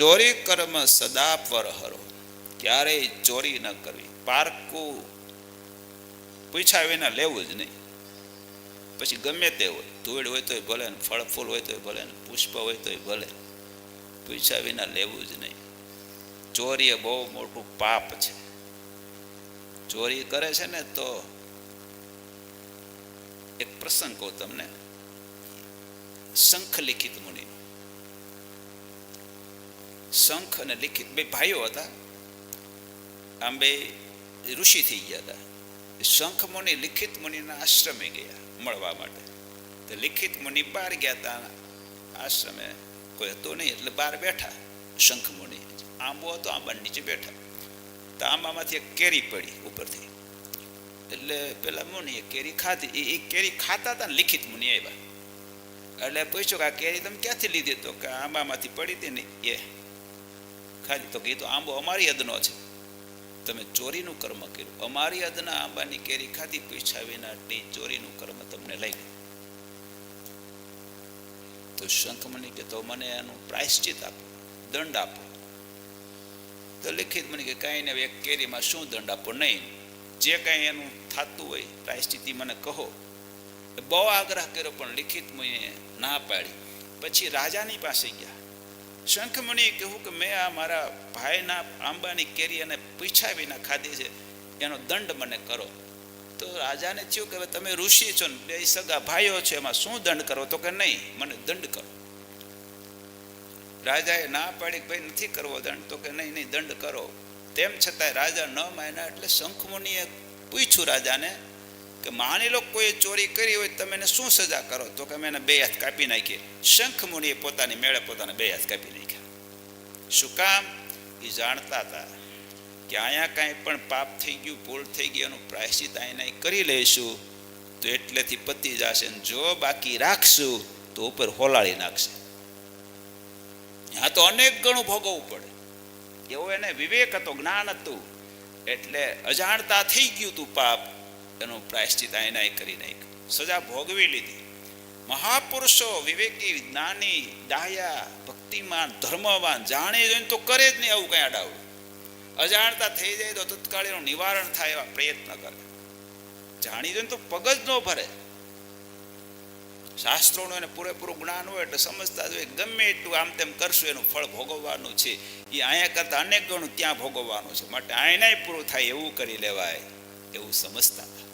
ચોરી કર્મ સદા પર હરો. ક્યારેય ચોરી ન કરવી. પારકું પૂછ્યા વિના લેવું જ નહીં. પછી ગમે તે હોય, ધૂળ હોય તોય ભલે ને ફળ ફૂલ હોય તોય ભલે ને પુષ્પ હોય તોય ભલે. પૂછ્યા વિના લેવું જ નહીં. ચોરી એ બહુ મોટું પાપ છે. ચોરી કરે છે ને તો એક પ્રસંગ કહું તમને. શંખ લિખિત મુનિ. શંખ અને લિખિત બે ભાઈઓ હતા. આમ બે ઋષિ થઈ ગયા હતા. શંખ મુનિ લિખિત મુનિના આશ્રમે ગયા મળવા માટે. તો લિખિત મુનિ બહાર ગયા હતા. આશ્રમે કોઈ હતો નહીં, એટલે બહાર બેઠા શંખ મુનિ. આંબો હતો આંબા નીચે બેઠા. તો આંબામાંથી એક કેરી પડી ઉપરથી. એટલે પેલા મુનિએ કેરી ખાધી. એ- એ કેરી ખાતા હતા ને લિખિત મુનિ આવ્યા. એટલે પૂછ્યું કે આ કેરી તમે ક્યાંથી લીધી? તો કે આંબામાંથી પડી હતી ને એ ખાધી તો કીધું, આંબો અમારી હદનો છે. તમે ચોરીનું કર્મ કર્યું. અમારી હદના આંબાની કેરી ખાધી પૈસા વિના ચોરીનું કર્મ તમને લઈ ગયું તો શંખમણી કે, તો મને એનું પ્રાયશ્ચિત આપો, દંડ આપો. તો લિખિત મને કે, કાંઈ ને એક કેરીમાં શું દંડ આપો? નહીં. જે કાંઈ એનું થતું હોય, પ્રાયશ્ચિતિ મને કહો. બહુ આગ્રહ કર્યો, પણ લિખિત મુનિએ ના પાડી. પછી રાજાની પાસે ગયા. શંખમુનિએ કહ્યું કે મેં આ મારા ભાઈના આંબાની કેરી અને પીછા વિના ખાધી છે, એનો દંડ મને કરો. તો રાજાને થયું કે તમે ઋષિ છો ને, બે સગા ભાઈઓ છે, એમાં શું દંડ કરો? તો કે નહીં, મને દંડ કરો. રાજાએ ના પાડી ભાઈ નથી કરવો દંડ. તો કે નહીં નહીં, દંડ કરો. તેમ છતાંય રાજા ન માન્યા એટલે શંખમુનિએ પૂછ્યું રાજાને કે માની લો કોઈ ચોરી કરી હોય, તમે એને શું સજા કરો? તો કે અમે એને બે હાથ કાપી નાખીએ. શંખમુનિએ પોતાની મેળે પોતાના બે હાથ કાપી નાખ્યા. શું કામ? એ જાણતા હતા કે અહીંયા કાંઈ પણ પાપ થઈ ગયું, ભૂલ થઈ ગઈ, એનું પ્રાયશ્ચિત અહીંયા અહીં કરી લઈશું, તો એટલેથી પતી જશે ને જો બાકી રાખશું, તો ઉપર હોલાળી નાખશે. ત્યાં તો અનેક ગણું ભોગવવું પડે. એવો એને વિવેક હતો, જ્ઞાન હતું. એટલે અજાણતા થઈ ગયું તું પાપ. એનું પ્રાયશ્ચિત આયના કરી નાખ્યું. સજા ભોગવી લીધી. મહાપુરુષો, વિવેકી, જ્ઞાની ડાયા ભક્તિમાન, ધર્મવાન, જાણે જોઈને તો કરે જ નહીં આવું કઈ અડાવું અજાણતા થઈ જાય તો તત્કાળ એનું નિવારણ થાય એવા પ્રયત્ન કરે. જાણી જોઈને તો પગ જ ન ભરે. શાસ્ત્રોનું એને પૂરેપૂરું જ્ઞાન હોય એટલે સમજતા જ હોય ગમે એટલું આમ તેમ કરશું, એનું ફળ ભોગવવાનું છે. એ અહીંયા કરતાં અનેક ગણું ત્યાં ભોગવવાનું છે. માટે આયનાય પૂરું થાય એવું કરી લેવાય એવું સમજતા હતા.